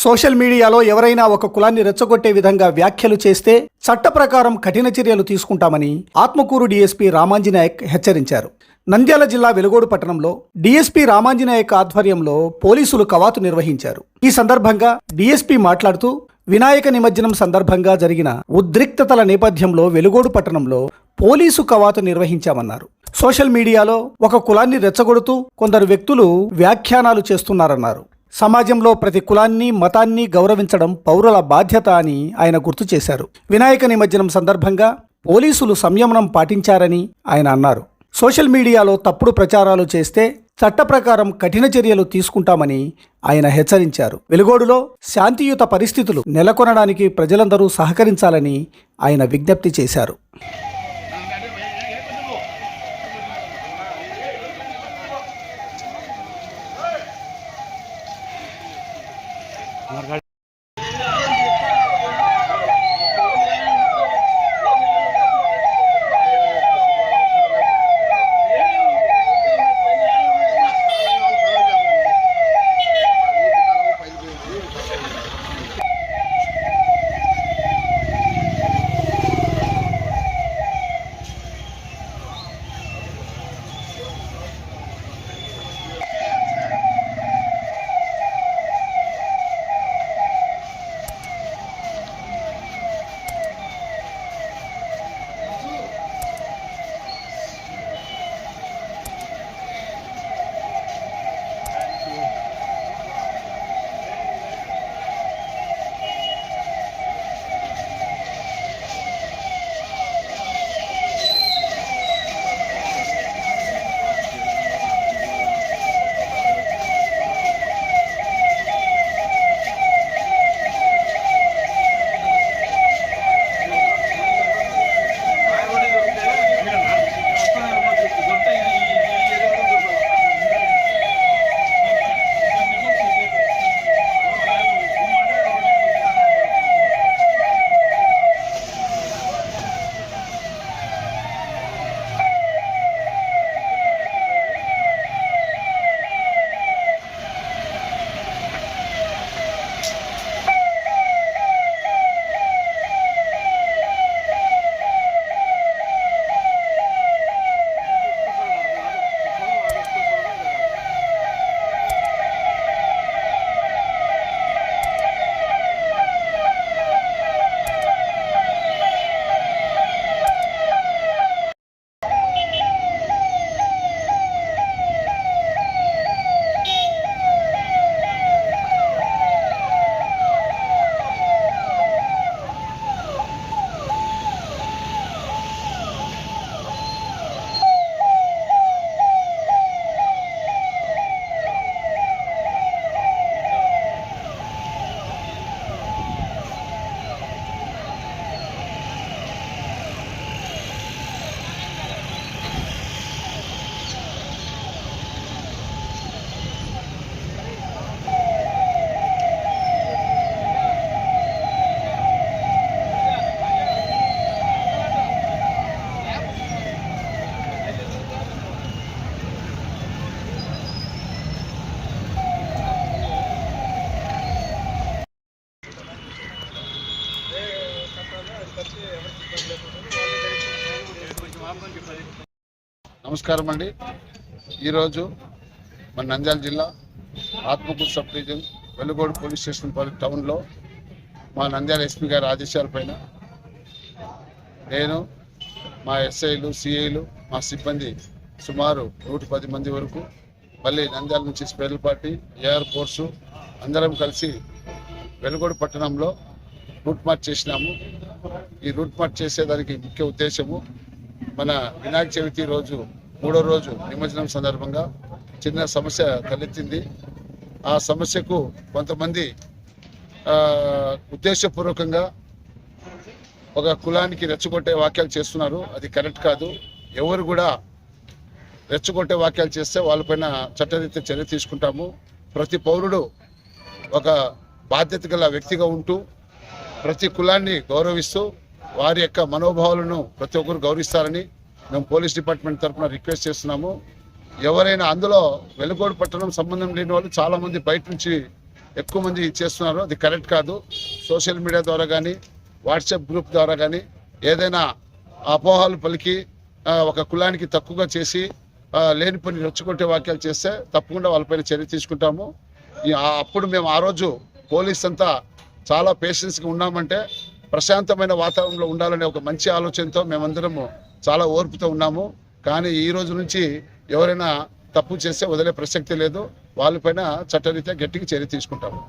Social మీడియాలో ఎవరైనా ఒక కులాన్ని రెచ్చగొట్టే విధంగా వ్యాఖ్యలు చేస్తే చట్ట ప్రకారం కఠిన చర్యలు తీసుకుంటామని ఆత్మకూరు డీఎస్పీ రామాంజనాయక్ హెచ్చరించారు. నంద్యాల జిల్లా వెలుగోడు పట్టణంలో డీఎస్పీ రామాంజనాయక్ ఆధ్వర్యంలో పోలీసులు కవాతు నిర్వహించారు. ఈ సందర్భంగా డీఎస్పీ మాట్లాడుతూ వినాయక నిమజ్జనం సందర్భంగా జరిగిన ఉద్రిక్తతల నేపథ్యంలో వెలుగోడు పట్టణంలో పోలీసు కవాతు నిర్వహించామన్నారు. సోషల్ మీడియాలో ఒక కులాన్ని రెచ్చగొడుతూ కొందరు వ్యక్తులు వ్యాఖ్యానాలు చేస్తున్నారన్నారు. సమాజంలో ప్రతి కులాన్ని మతాన్ని గౌరవించడం పౌరుల బాధ్యత అని ఆయన గుర్తు చేశారు. వినాయక నిమజ్జనం సందర్భంగా పోలీసులు సంయమనం పాటించారని ఆయన అన్నారు. సోషల్ మీడియాలో తప్పుడు ప్రచారాలు చేస్తే చట్ట ప్రకారం కఠిన చర్యలు తీసుకుంటామని ఆయన హెచ్చరించారు. వెలుగోడులో శాంతియుత పరిస్థితులు నెలకొనడానికి ప్రజలందరూ సహకరించాలని ఆయన విజ్ఞప్తి చేశారు. నమస్కారం అండి. ఈరోజు మన నంద్యాల జిల్లా Atmakur sub division Velugodu police station పరి- టౌన్లో మా నంద్యాల ఎస్పీ గారి ఆదేశాలపైన నేను మా ఎస్ఐలు సిఐలు మా సిబ్బంది సుమారు నూట పది మంది వరకు మళ్ళీ నంద్యాల నుంచి స్పెషల్ పార్టీ ఏఆర్ ఫోర్సు అందరం కలిసి వెలుగోడు పట్టణంలో రూట్ మార్చ్ చేసినాము. ఈ రూట్ మార్చ్ చేసేదానికి ముఖ్య ఉద్దేశము మన వినాయక చవితి రోజు మూడో రోజు నిమజ్జనం సందర్భంగా చిన్న సమస్య తలెత్తింది. ఆ సమస్యకు కొంతమంది ఉద్దేశపూర్వకంగా ఒక కులానికి రెచ్చగొట్టే వాక్యాలు చేస్తున్నారు. అది కరెక్ట్ కాదు. ఎవరు కూడా రెచ్చగొట్టే వాక్యాలు చేస్తే వాళ్ళపైన చట్టరీత్యా చర్య తీసుకుంటాము. ప్రతి పౌరుడు ఒక బాధ్యత గల వ్యక్తిగా ఉంటూ ప్రతి కులాన్ని గౌరవిస్తూ వారి యొక్క మనోభావాలను ప్రతి ఒక్కరు గౌరవిస్తారని మేము పోలీస్ డిపార్ట్మెంట్ తరఫున రిక్వెస్ట్ చేస్తున్నాము. ఎవరైనా అందులో వెలుగోడు పట్టణం సంబంధం లేని వాళ్ళు చాలామంది బయట నుంచి ఎక్కువ మంది చేస్తున్నారు. అది కరెక్ట్ కాదు. సోషల్ మీడియా ద్వారా కానీ వాట్సాప్ గ్రూప్ ద్వారా కానీ ఏదైనా అపోహలు పలికి ఒక కులానికి తక్కువగా చేసి లేని పని రెచ్చగొట్టే వాక్యాలు చేస్తే తప్పకుండా వాళ్ళపైన చర్య తీసుకుంటాము. అప్పుడు మేము ఆ రోజు పోలీస్ అంతా చాలా పేషెన్స్గా ఉన్నామంటే ప్రశాంతమైన వాతావరణంలో ఉండాలనే ఒక మంచి ఆలోచనతో మేమందరము చాలా ఓర్పుతో ఉన్నాము. కానీ ఈ రోజు నుంచి ఎవరైనా తప్పు చేస్తే వదిలే ప్రసక్తి లేదు. వాళ్ళపైన చట్టరీత్యా గట్టిగా చర్య తీసుకుంటాము.